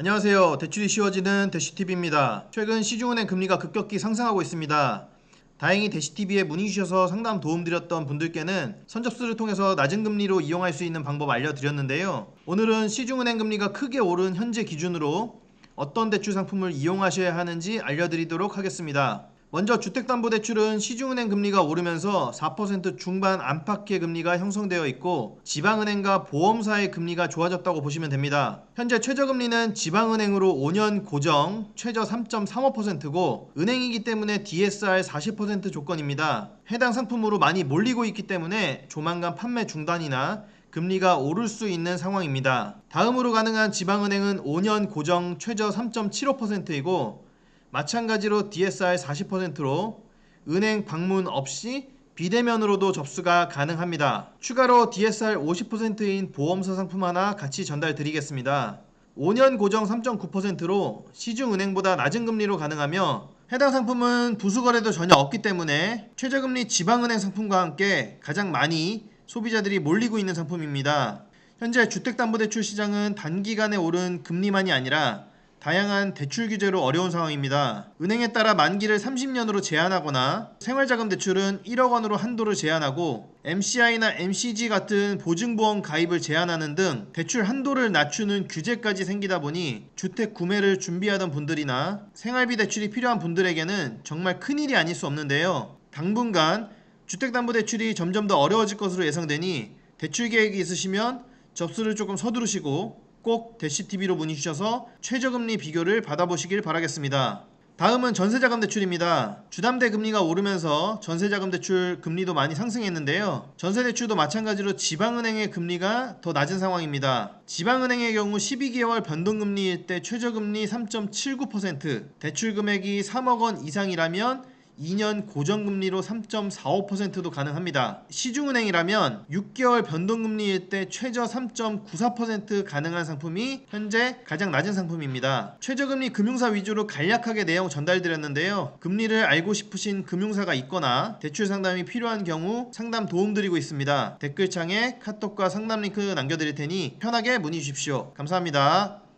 안녕하세요. 대출이 쉬워지는 대시TV입니다. 최근 시중은행 금리가 급격히 상승하고 있습니다. 다행히 대시TV에 문의 주셔서 상담 도움드렸던 분들께는 선접수를 통해서 낮은 금리로 이용할 수 있는 방법 알려드렸는데요. 오늘은 시중은행 금리가 크게 오른 현재 기준으로 어떤 대출 상품을 이용하셔야 하는지 알려드리도록 하겠습니다. 먼저 주택담보대출은 시중은행 금리가 오르면서 4% 중반 안팎의 금리가 형성되어 있고 지방은행과 보험사의 금리가 좋아졌다고 보시면 됩니다. 현재 최저금리는 지방은행으로 5년 고정 최저 3.35%고 은행이기 때문에 DSR 40% 조건입니다. 해당 상품으로 많이 몰리고 있기 때문에 조만간 판매 중단이나 금리가 오를 수 있는 상황입니다. 다음으로 가능한 지방은행은 5년 고정 최저 3.75%이고 마찬가지로 DSR 40%로 은행 방문 없이 비대면으로도 접수가 가능합니다. 추가로 DSR 50%인 보험사 상품 하나 같이 전달 드리겠습니다. 5년 고정 3.9%로 시중은행보다 낮은 금리로 가능하며 해당 상품은 부수거래도 전혀 없기 때문에 최저금리 지방은행 상품과 함께 가장 많이 소비자들이 몰리고 있는 상품입니다. 현재 주택담보대출 시장은 단기간에 오른 금리만이 아니라 다양한 대출 규제로 어려운 상황입니다. 은행에 따라 만기를 30년으로 제한하거나 생활자금 대출은 1억 원으로 한도를 제한하고 MCI나 MCG 같은 보증보험 가입을 제한하는 등 대출 한도를 낮추는 규제까지 생기다 보니 주택 구매를 준비하던 분들이나 생활비 대출이 필요한 분들에게는 정말 큰일이 아닐 수 없는데요. 당분간 주택담보대출이 점점 더 어려워질 것으로 예상되니 대출 계획이 있으시면 접수를 조금 서두르시고 꼭 대시TV로 문의 주셔서 최저금리 비교를 받아보시길 바라겠습니다. 다음은 전세자금 대출입니다. 주담대 금리가 오르면서 전세자금 대출 금리도 많이 상승했는데요. 전세 대출도 마찬가지로 지방은행의 금리가 더 낮은 상황입니다. 지방은행의 경우 12개월 변동금리일 때 최저금리 3.79%, 대출 금액이 3억 원 이상이라면 2년 고정금리로 3.45%도 가능합니다. 시중은행이라면 6개월 변동금리일 때 최저 3.94% 가능한 상품이 현재 가장 낮은 상품입니다. 최저금리 금융사 위주로 간략하게 내용 전달드렸는데요. 금리를 알고 싶으신 금융사가 있거나 대출 상담이 필요한 경우 상담 도움드리고 있습니다. 댓글창에 카톡과 상담 링크 남겨드릴 테니 편하게 문의 주십시오. 감사합니다.